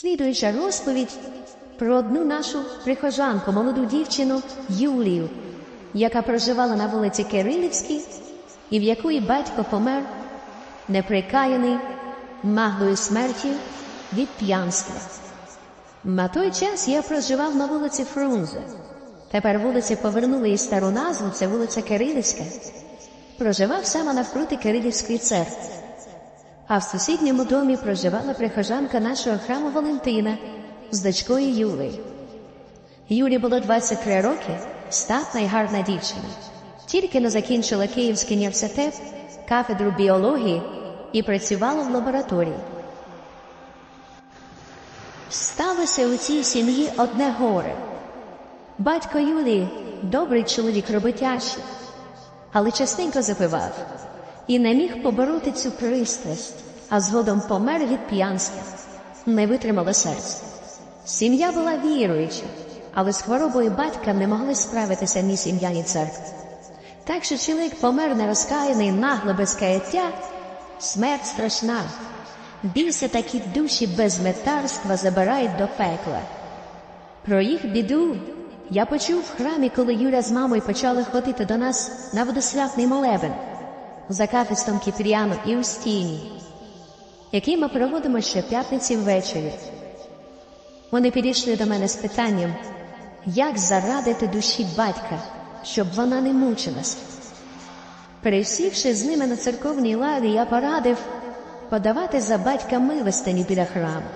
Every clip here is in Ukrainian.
Слідуюча розповідь про одну нашу прихожанку, молоду дівчину Юлію, яка проживала на вулиці Кирилівській і в якої батько помер неприкаяний маглою смерті від п'янства. На той час я проживав на вулиці Фрунзе. Тепер вулиці повернули і стару назву, це вулиця Кирилівська. Проживав саме навпроти Кирилівської церкви. А в сусідньому домі проживала прихожанка нашого храму Валентина з дочкою Юлею. Юлі було 23 роки, статна й гарна дівчина. Тільки не закінчила Київський університет, кафедру біології і працювала в лабораторії. Сталося у цій сім'ї одне горе. Батько Юлії добрий чоловік роботящий, але частенько запивав і не міг побороти цю пристрасть, а згодом помер від п'янства, не витримало серце. Сім'я була віруюча, але з хворобою батька не могли справитися ні сім'я, ні церква. Так що чоловік помер нерозкаяний, нагло без каяття, смерть страшна. Бійся такі душі без метарства забирають до пекла. Про їх біду я почув в храмі, коли Юля з мамою почали ходити до нас на водосвятний молебен за кафестом Кіпріану і Устіні, який ми проводимо щоп'ятниці ввечері. Вони підійшли до мене з питанням, як зарадити душі батька, щоб вона не мучилась. Пересівши з ними на церковній лаві, я порадив подавати за батька милостині біля храму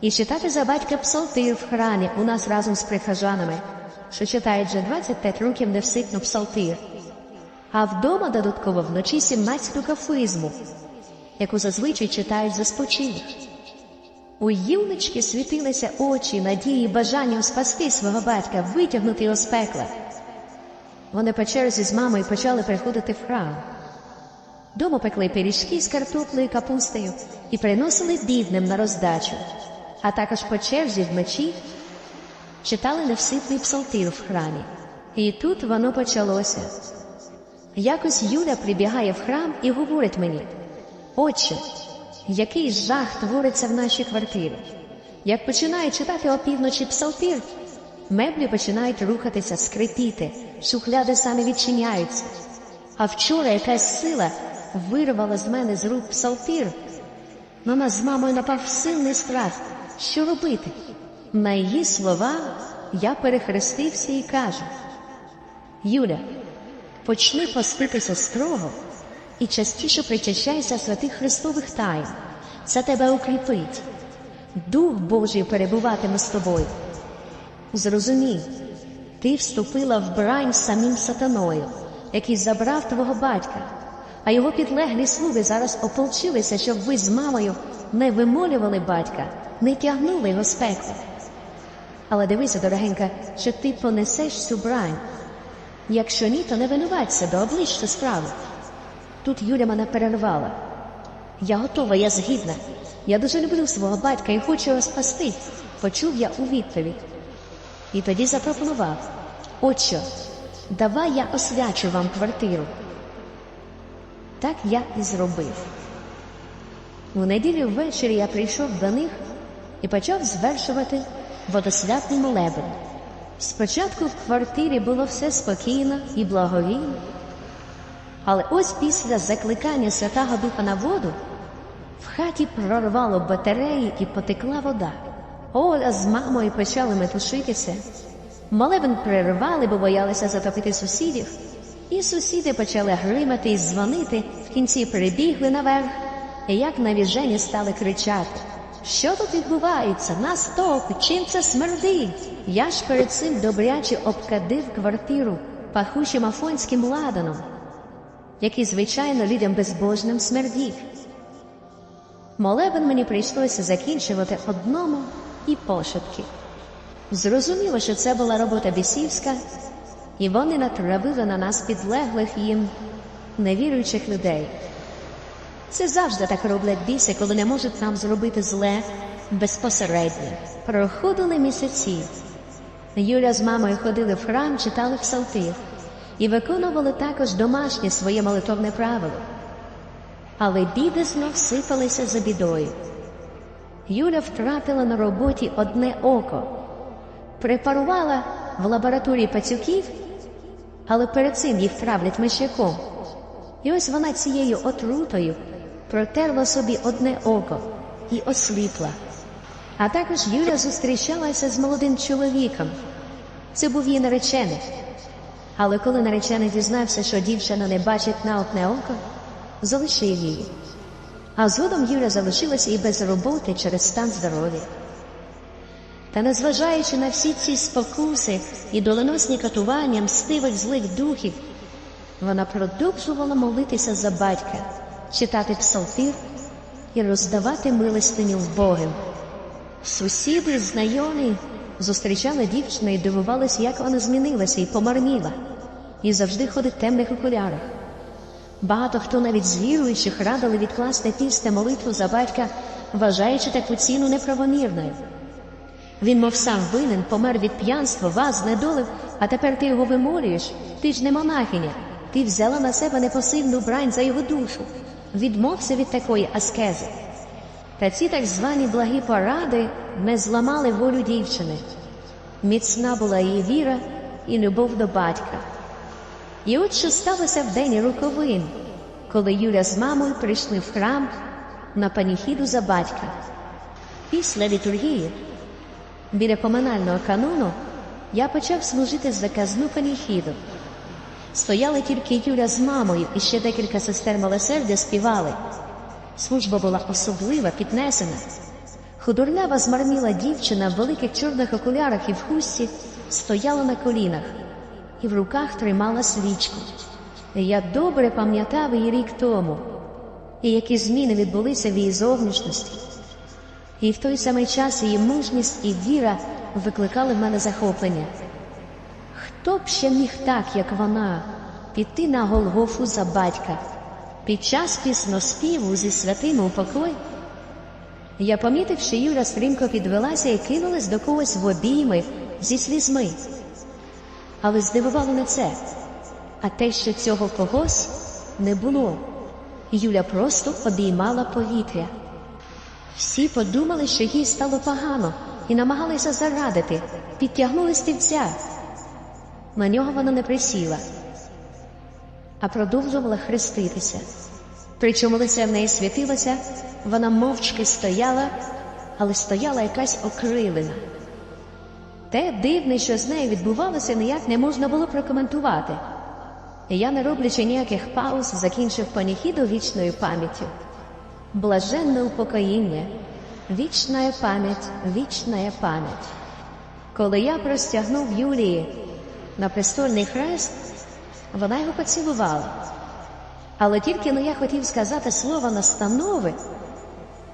і читати за батька псалтир в храмі у нас разом з прихожанами, що читають вже 25 років невситно псалтир, а вдома додатково вночі 17-ту кафизму, яку зазвичай читають за спочинок. У Юлечки світилися очі, надії, бажання спасти свого батька, витягнути його з пекла. Вони по черзі з мамою почали приходити в храм. Дома пекли пиріжки з картоплею капустою і приносили бідним на роздачу, а також по черзі вночі читали невситний псалтир в храмі. І тут воно почалося. Якось Юля прибігає в храм і говорить мені, Отче, який жах твориться в нашій квартирі. Як починає читати опівночі псалтир, меблі починають рухатися, скрипіти, шухляди самі відчиняються. А вчора якась сила вирвала з мене з рук псалтир. На з мамою напав сильний страх. Що робити? На її слова я перехрестився і кажу: Юля, почни поститися строго і частіше причащайся святих Христових тайн. Це тебе укріпить. Дух Божий перебуватиме з тобою. Зрозумій, ти вступила в брань з самим сатаною, який забрав твого батька, а його підлеглі слуги зараз ополчилися, щоб ви з мамою не вимолювали батька, не тягнули його з пекла. Але дивися, дорогенька, що ти понесеш цю брань. Якщо ні, то не винуваться до обличчя справи. Тут Юля мене перервала. Я готова, я згідна. Я дуже люблю свого батька і хочу його спасти, почув я у відповідь. І тоді запропонував, отче, давай я освячу вам квартиру. Так я і зробив. У неділю ввечері я прийшов до них і почав звершувати водосвятний молебен. Спочатку в квартирі було все спокійно і благовійно, але ось після закликання Святого Духа на воду в хаті прорвало батареї і потекла вода. Оля з мамою почали метушитися. Молебен перервали, бо боялися затопити сусідів, і сусіди почали гримати і дзвонити, в кінці прибігли наверх, і як навіжені стали кричати. Що тут відбувається? Нас топить, чим це смердить? Я ж перед цим добряче обкадив квартиру пахучим афонським ладаном, який, звичайно, людям безбожним смердів. Молебен мені прийшлося закінчувати одному і пошепки. Зрозуміло, що це була робота бісівська, і вони натравили на нас підлеглих їм невіруючих людей. Це завжди так роблять біси, коли не можуть нам зробити зле безпосередньо. Проходили місяці. Юля з мамою ходили в храм, читали псалтир і виконували також домашнє своє молитовне правило. Але біди знов сипалися за бідою. Юля втратила на роботі одне око, препарувала в лабораторії пацюків, але перед цим їх травлять мишяком. І ось вона цією отрутою протерла собі одне око і осліпла. А також Юля зустрічалася з молодим чоловіком. Це був її наречений. Але коли наречений дізнався, що дівчина не бачить на одне око, залишив її. А згодом Юля залишилася і без роботи через стан здоров'я. Та незважаючи на всі ці спокуси і доленосні катування мстивих злих духів, вона продовжувала молитися за батька, читати псалтир і роздавати милостиню вбогим. Сусіди, знайомі зустрічали дівчину і дивувалися, як вона змінилася і помарніла, і завжди ходить в темних окулярах. Багато хто навіть з віруючих радили відкласти після молитву за батька, вважаючи таку ціну неправомірною. Він, мов сам винен, помер від п'янства, вас знедолив, а тепер ти його вимолюєш. Ти ж не монахиня. Ти взяла на себе непосильну брань за його душу. Відмовся від такої аскези. Та ці так звані благі поради не зламали волю дівчини. Міцна була її віра і любов до батька. І от що сталося в день роковин, коли Юля з мамою прийшли в храм на паніхіду за батька. Після літургії, біля поминального канону, я почав служити заказну паніхіду. Стояли тільки Юля з мамою і ще декілька сестер милосердя співали. Служба була особлива, піднесена. Худорлява змарніла дівчина в великих чорних окулярах і в хустці стояла на колінах і в руках тримала свічку. Я добре пам'ятав її рік тому, і які зміни відбулися в її зовнішності. І в той самий час її мужність і віра викликали в мене захоплення. Хто б ще міг так, як вона, піти на Голгофу за батька під час пісноспіву зі святим у покой? Я помітив, що Юля стрімко підвелася і кинулась до когось в обійми зі слізьми. Але здивувало не це, а те, що цього когось не було. Юля просто обіймала повітря. Всі подумали, що їй стало погано, і намагалися зарадити, підтягнули стільця. На нього вона не присіла, а продовжувала хреститися. Причому лице в неї світилося, вона мовчки стояла, але стояла якась окрилена. Те дивне, що з нею відбувалося, ніяк не можна було прокоментувати. Я, не роблячи ніяких пауз, закінчив паніхіду вічною пам'яттю. Блаженне упокоїння, вічна пам'ять, вічна пам'ять. Коли я простягнув Юлії на престольний хрест, вона його поцілувала. Але тільки но я хотів сказати слово настанови,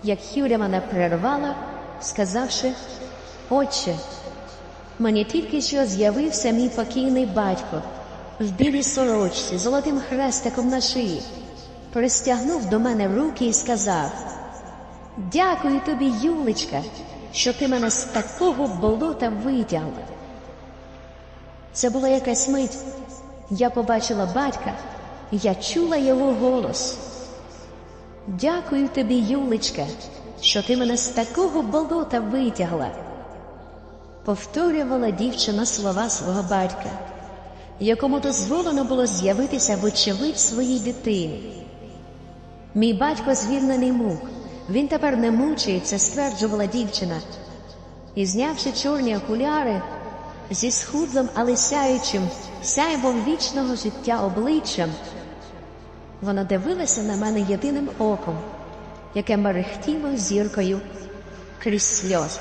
як Юля мене перервала, сказавши, Отче, мені тільки що з'явився мій покійний батько в білій сорочці, золотим хрестиком на шиї, пристягнув до мене руки і сказав: Дякую тобі, Юлечка, що ти мене з такого болота витягла. Це була якась мить. Я побачила батька, я чула його голос. Дякую тобі, Юлечка, що ти мене з такого болота витягла. Повторювала дівчина слова свого батька, якому дозволено було з'явитися вочевидь своїй дитині. Мій батько звільнений мук, він тепер не мучається, стверджувала дівчина, і, знявши чорні окуляри, зі схудлим, але сяючим, сяйвом вічного життя обличчям, вона дивилася на мене єдиним оком, яке мерехтіло зіркою крізь сльози.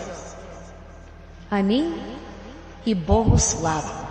Амінь і Богу слава.